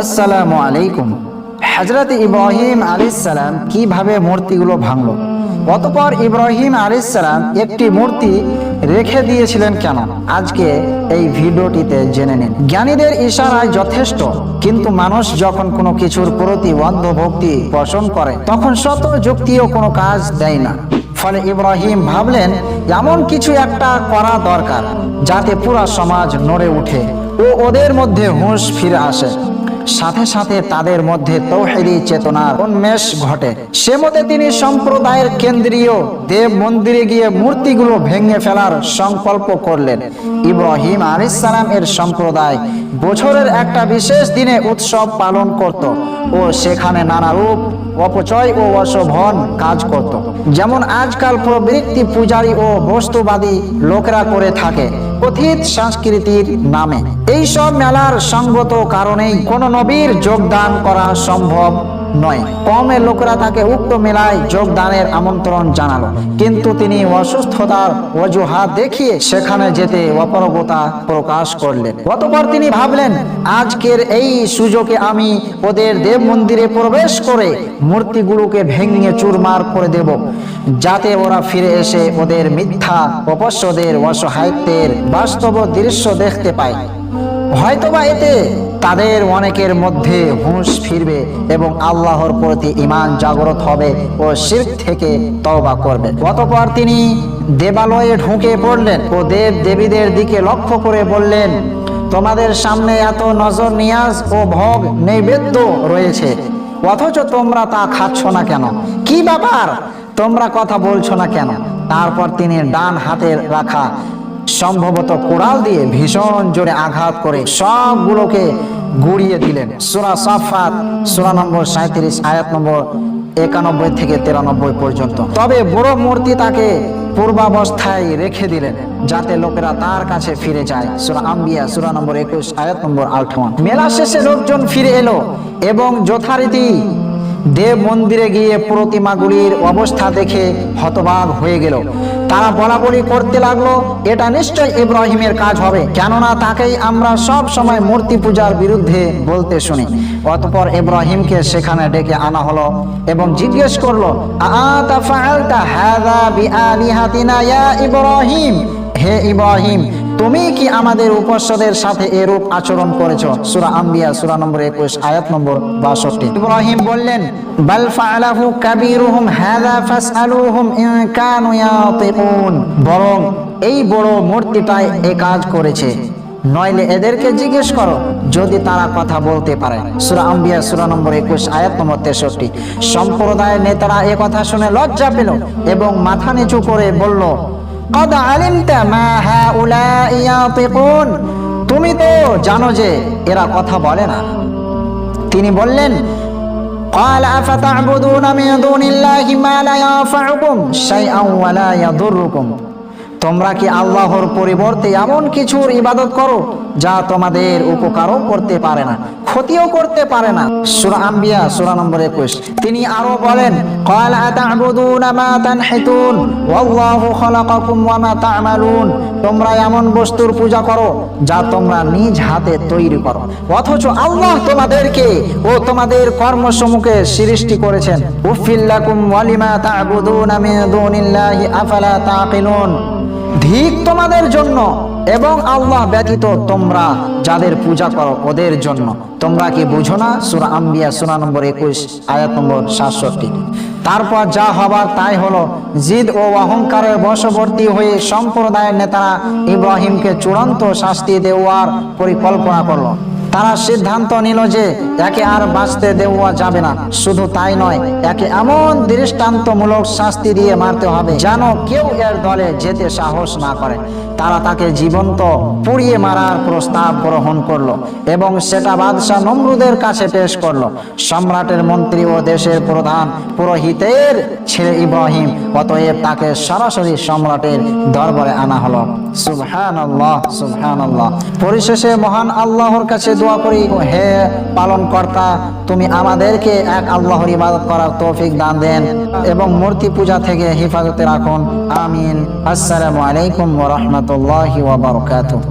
আসসালামু আলাইকুম। হজরত ইব্রাহিম আলাইসালাম কীভাবে মূর্তিগুলো ভাঙলো? অতপর ইব্রাহিম আলাইসালাম একটি মূর্তি রেখে দিয়েছিলেন কেন? আজকে এই ভিডিওটিতে জেনে নিন। জ্ঞানীদের ইশারায় যথেষ্ট, কিন্তু মানুষ যখন কোনো কিছুর প্রতি অন্ধভক্তি পোষণ করে, তখন শত যুক্তিও কোনো কাজ দেয় না। ফলে ইব্রাহিম ভাবলেন, এমন কিছু একটা করা দরকার, যাতে পুরা সমাজ নড়ে উঠে ও ওদের মধ্যে হুঁশ ফিরে আসে। সাথে সাথে তাদের মধ্যে তৌহেদি চেতনার উন্মেষ ঘটে। সে মতে তিনি সম্প্রদায়ের কেন্দ্রীয় দেব মন্দিরে গিয়ে মূর্তিগুলো ভেঙে ফেলার সংকল্প করলেন। ইব্রাহিম আলাইসালাম এর সম্প্রদায় বছরের একটা বিশেষ দিনে উৎসব পালন করত ও সেখানে নানা রূপ অপচয় ও অশোভন কাজ করত। যেমন আজকাল প্রবৃত্তি পূজারী ও বস্তুবাদী লোকেরা করে থাকে। অতীত সংস্কৃতির নামে। এইসব মেলার সঙ্গত কারণেই কোন নবীর যোগদান করা সম্ভব নয়। কমের লোকরা তাকে উক্ত মেলায় যোগদানের আমন্ত্রণ জানালো। কিন্তু তিনি অসুস্থতার অজুহাত দেখিয়ে সেখানে যেতে অপরগতা প্রকাশ করলেন। অতপর তিনি ভাবলেন, আজকের এই সুযোগে আমি ওদের দেব মন্দিরে প্রবেশ করে মূর্তিগুলোকে ভেঙে চুরমার করে দেব, যাতে ওরা ফিরে এসে ওদের মিথ্যা অপস্যদের অসহায়ত্বের বাস্তব দৃশ্য দেখতে পায়। হয়তোবা এতে তাদের অনেকের মধ্যে হুঁশ ফিরবে এবং আল্লাহর প্রতি ইমান জাগ্রত হবে ও শির থেকে তওবা করবে। অতপর তিনি দেবালয়ে ঢুকে পড়লেন ও দেব দেবীদের দিকে লক্ষ্য করে বললেন, তোমাদের সামনে এত নজর নিয়াজ ও ভোগ নৈবেদ্য রয়েছে, অথচ তোমরা তা খাচ্ছ না কেন? কি ব্যাপার? তোমরা কথা বলছো না কেন? তারপর তিনি ডান হাতে রাখা সম্ভবত কোড়াল দিয়ে ভীষণ জোরে আঘাত করে সবগুলোকে গুড়িয়ে দিলেন। সুরা সাফাত সুরা নম্বর সাঁত্রিশ আয়াত নম্বর একানব্বই থেকে তিরানব্বই পর্যন্ত। তবে বড় মূর্তি তাকে পূর্বাবস্থায় রেখে দিলেন, যাতে লোকেরা তার কাছে ফিরে যায়। সুরা আম্বিয়া, সুরা নম্বর একুশ, আয়াত নম্বর আঠাওয়ান মেলা শেষে লোকজন ফিরে এলো এবং যথারীতি দেব মন্দিরে গিয়ে প্রতিমাগুলির অবস্থা দেখে হতবাক হয়ে গেল। তারা বলা বলি করতে লাগল, এটা নিশ্চয় ইব্রাহিমের কাজ হবে। কেননা তাকেই আমরা সব সময় মূর্তি পূজার বিরুদ্ধে বলতে শুনি। অতপর ইব্রাহিমকে সেখানে ডেকে আনা হলো এবং জিজ্ঞেস করল ইব্রাহিম? হে ইব্রাহিম তুমি কি আমাদের উপাস্যদের সাথে এরূপ আচরণ করেছ? সূরা আম্বিয়া সূরা নম্বর 21 আয়াত নম্বর 62 ইব্রাহিম বললেন বাল ফাআলাহু কাবীরুহুম হাযা ফাসআলুহুম ইন কানু ইয়াতিকুন বরং এই বড় মূর্তিটাই এ কাজ করেছে। নইলে এদেরকে জিজ্ঞেস করো যদি তারা কথা বলতে পারে। সূরা আম্বিয়া সূরা নম্বর 21 আয়াত নম্বর 63 সম্প্রদায়ের নেতারা এ কথা শুনে লজ্জা পেল এবং মাথা নিচু করে বলল قد علمت ما هؤلاء ينطقون তুমি তো জানো যে এরা কথা বলে না তিনি বললেন قال أفتعبدون من دون الله ما لا ينفعكم شيئا ولا يضركم তোমরা কি আল্লাহর পরিবর্তে এমন কিছুর ইবাদত করো যা তোমাদের উপকারও করতে পারে না ক্ষতিও করতে পারে না সূরা আম্বিয়া সূরা নম্বর 21 তিনি আরো বলেন قال أتعبدون ما تنحتون والله خلقكم وما تعملون তোমরা এমন বস্তুর পূজা করো যা তোমরা নিজ হাতে তৈরি করো অথচ আল্লাহ তোমাদেরকে ও তোমাদের কর্মসমূহকে সৃষ্টি করেছেন উফিল্লাকুম ওয়ালিমা তা'বুদুনা মিন দুনিল্লাহি আফালা তাকিলুন ধিক তোমাদের জন্য এবং আল্লাহ ব্যতীত তোমরা যাদের পূজা করো ওদের জন্য। তোমরা কি বুঝো না? সুরা আম্বিয়া, সুরা নম্বর একুশ, আয়াত নম্বর সাতষট্টি। তারপর যা হবার তাই হলো, জিদ ও অহংকারের বশবর্তী হয়ে সম্প্রদায়ের নেতারা ইব্রাহিমকে চূড়ান্ত শাস্তি দেওয়ার পরিকল্পনা করল। তারা সিদ্ধান্ত নিল যে একে আর বাঁচতে দেওয়া যাবে না। শুধু তাই নয়, একে এমন দৃষ্টান্তমূলক শাস্তি দিয়ে মারতে হবে যেন কেউ এর দলে যেতে সাহস না করে। তারা তাকে জীবন্ত পুড়িয়ে মারার প্রস্তাব গ্রহণ করল এবং সেটা বাদশাহ নমরুদের কাছে পেশ করল। সম্রাটের মন্ত্রী ও দেশের প্রধান পুরোহিতের ছেলে ইব্রাহিম, অতএব তাকে সরাসরি সম্রাটের দরবারে আনা হলো। সুবহান আল্লাহ সুবহান আল্লাহ পরিশেষে মহান আল্লাহর কাছে দোয়া করি, হে পালন কর্তা তুমি আমাদেরকে এক আল্লাহর ইবাদত করার তৌফিক দান দেন এবং মূর্তি পূজা থেকে হেফাজতে রাখুন। আমিন। আসসালামু আলাইকুম ওয়া রাহমাতুল্লাহি ওয়া বারাকাতুহু।